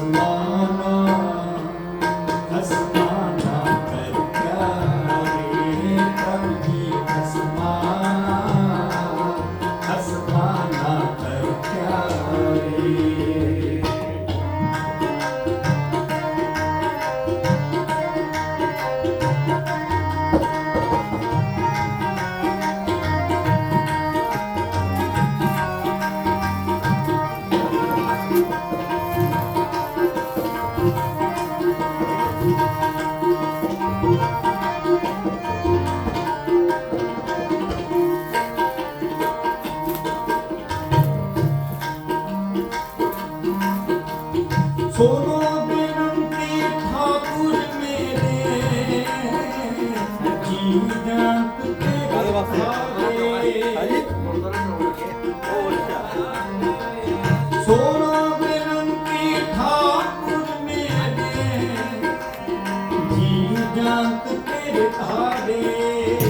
आसमानों ਸੋਨੋ ਬਿਨ ਪ੍ਰੀਤ ਠਾਕੁਰ ਮੇਰੇ ਜੀਵਨ ਤੇ ਵਾਸਤੇ ਹਾਂਜੀ ਹੋਰ ਕੀ ਸੋਨੋ ਬਿਨ ਪ੍ਰੀਤ ਠਾਕੁਰ ਮੇਰੇ ਜੀਵਨ ਤੇ ਤੇਰੇ ਆਵੇ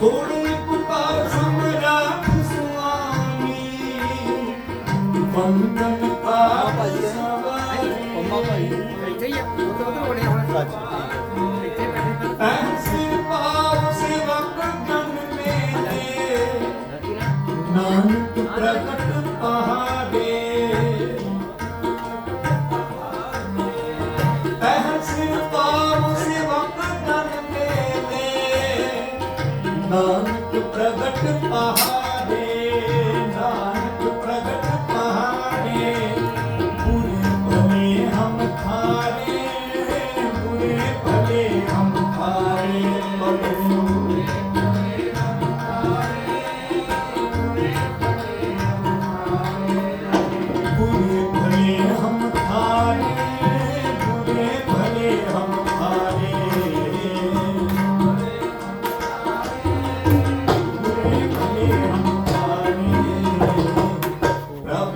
थोड़ी पुकार सम्राट स्वामी वंदन पाप सवारी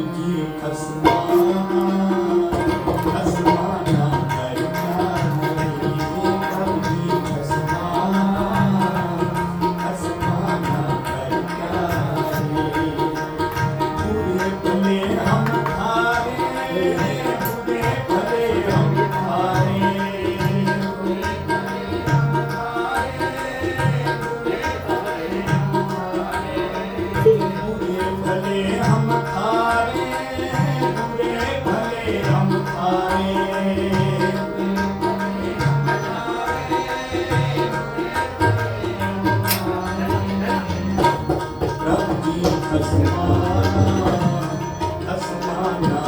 gidiyor kasına Nana.